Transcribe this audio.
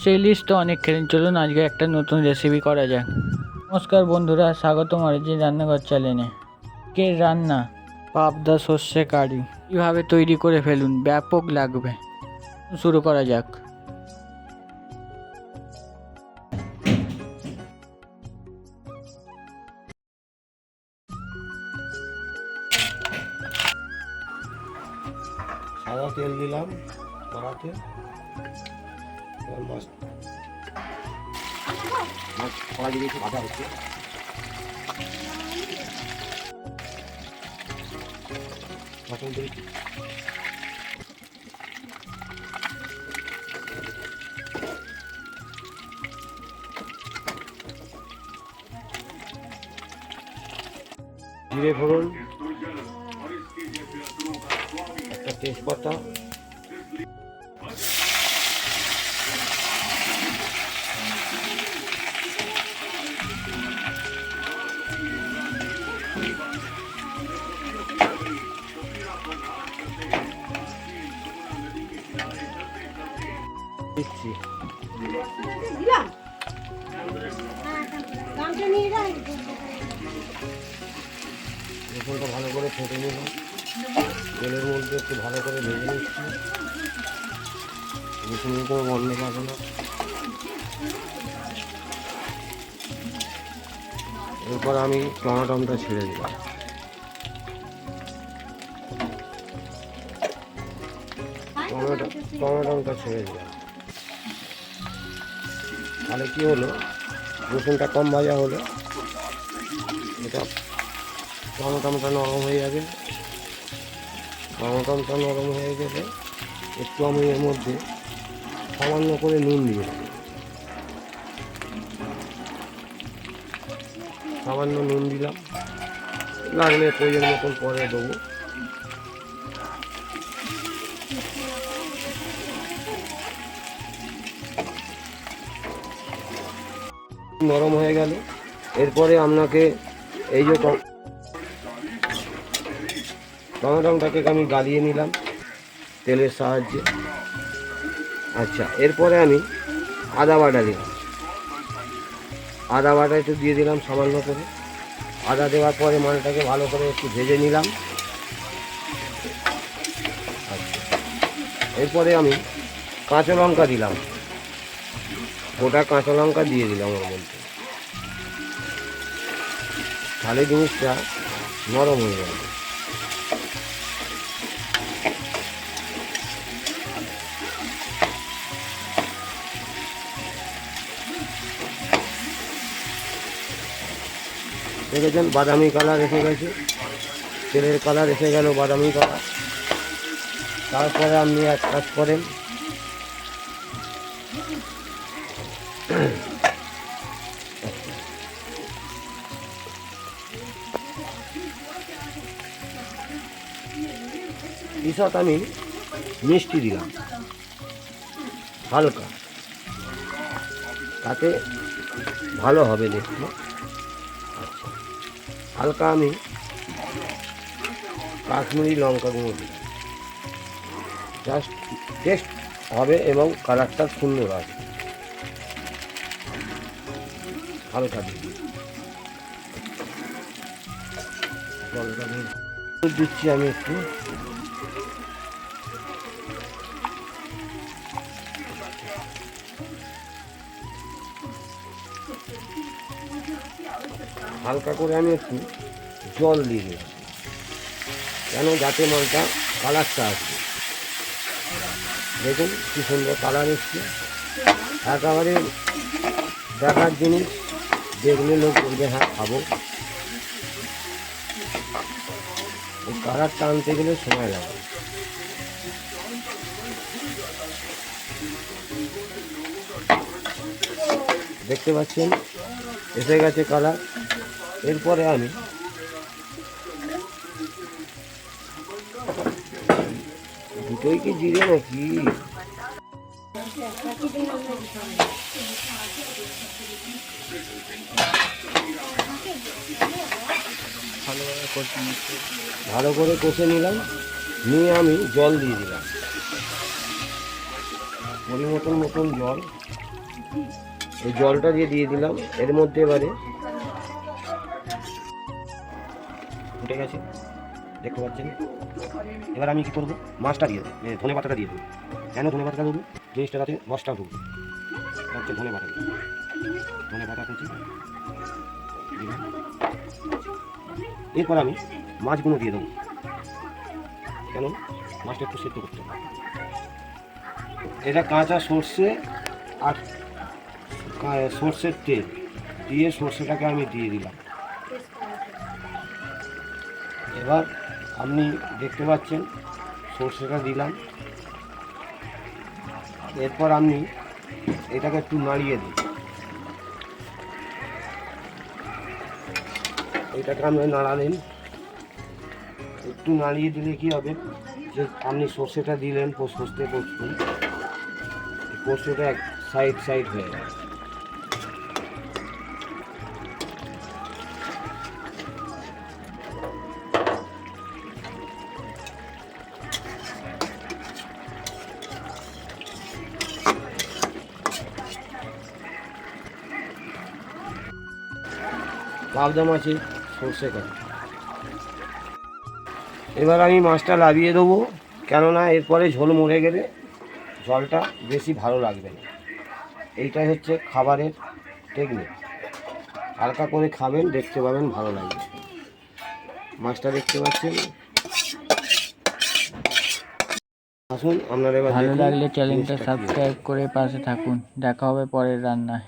সেই লিস্ট তো অনেক খেলেন। চলুন আজকে একটা নতুন রেসিপি করা যাক। নমস্কার বন্ধুরা, স্বাগতম অরিজিৎ রান্নাঘর চ্যানেলে কে রান্না? পাবদা সর্ষে কারি। কীভাবে তৈরি করে ফেলুন? ব্যাপক লাগবে। শুরু করা যাক। সাদা তেল দিলাম কড়াতে এবার মাছ মাছ কড়া দিয়ে একটু ভাজা হচ্ছে মাখন জিরে ফোড়ন একটা তেজপাতা। দিচ্ছি রসুনটা ভালো করে ফেটে নিলাম তেলের মধ্যে একটু ভালো করে ভেজে নিচ্ছি। রসুন কোনো গন্ধ পাবে না। এরপর আমি টমাটমটা ছেড়ে দিলাম টমেটো টমেটোটা ছেড়ে দিলাম তাহলে কি হলো? রসুনটা কম ভাজা হলো। এটা টমেটোটা নরম হয়ে যাবে। টমেটোটা নরম হয়ে গেলে একটু আমি এর মধ্যে সামান্য করে নুন দিয়ে দেবো। সামান্য নুন দিলাম। লাগলে প্রয়োজন মতন পরে দেবো। নরম হয়ে গেল। এরপরে আপনাকে এই যে টম- টমেটোটাকে আমি গালিয়ে নিলাম তেলের সাহায্যে। আচ্ছা এরপরে আমি আদা বাটা দিলাম। আদা বাটা একটু দিয়ে দিলাম সামান্য করে। আদা দেওয়ার পরে মালটাকে ভালো করে একটু ভেজে নিলাম। আচ্ছা। এরপরে আমি কাঁচা লঙ্কা দিলাম। গোটা কাঁচা লঙ্কা দিয়ে দিলাম ওর মধ্যে। তাহলে জিনিসটা নরম হয়ে যাবে। দেখেছেন? বাদামি কালার এসে গেছে। তেলের কালার এসে গেল বাদামি কালার। তারপরে আপনি এক কাজ করেন। ঈষৎ আমি মিষ্টি দিলাম। হালকা। তাতে ভালো হবে দেখতে। হালকা আমি কাশ্মীরি লঙ্কা গুঁড়ো দিই জাস্ট টেস্ট হবে এবং কালারটা সুন্দর হবে হালকা দিই দিচ্ছি আমি একটু। হালকা করে আমি একটু জল দিয়ে দিচ্ছি কেন? যাতে মালটা কালারটা আসবে। দেখুন কি সুন্দর কালার এসছে। একেবারে দেখার জিনিস। দেখলে লোক বলবে হ্যাঁ খাব। কালারটা আনতে গেলে সময় লাগে। দেখতে পাচ্ছেন? এসে গেছে কালার। এরপরে আমি দুটোই কি জিরে নাকি? ভালো করে কষে নিলাম, নিয়ে আমি জল দিয়ে দিলাম। পরিমতন মতন জল। এই জলটা দিয়ে দিয়ে দিলাম, এর মধ্যে এবারে উঠে গেছে। দেখতে পাচ্ছেন? এবার আমি কী করব? মাছটা দিয়ে দেবো। ধনে পাতাটা দিয়ে দেবো। কেন ধনে পাতাটা দেবো? জিনিসটা যাতে মশটা ঢুকবে হচ্ছে ধনে পাতা। ধনে পাতা কুচি। এরপর আমি মাছগুলো দিয়ে দেবো। কেন? মাছটা একটু সেদ্ধ করতে হবে। এটা কাঁচা সর্ষে আর সর্ষের তেল। দিয়ে সর্ষেটাকে আমি দিয়ে দিলাম। এবার আপনি দেখতে পাচ্ছেন, সর্ষেটা দিলাম। এরপর আপনি এটাকে একটু নাড়িয়ে দিন এটাকে আপনি নাড়ালেন। একটু নাড়িয়ে দিলে কি হবে? যে আপনি সর্ষেটা দিলেন সর্ষে পোস্ত। পোস্তটা এক সাইড সাইড হয়ে গেল পাবদা মাছে সর্ষে কাটা এবার আমি মাছটা লাভিয়ে দেবো কেননা এরপরে ঝোল মরে গেলে জলটা বেশি ভালো লাগবে না। এইটাই হচ্ছে খাবারের টেকনিক হালকা করে খাবেন দেখতে পাবেন ভালো লাগবে। মাছটা দেখতে পাচ্ছেন? আসুন আপনারা এবার ভালো লাগলে চ্যানেলটা সাবস্ক্রাইব করে পাশে থাকুন। দেখা হবে পরের রান্নায়।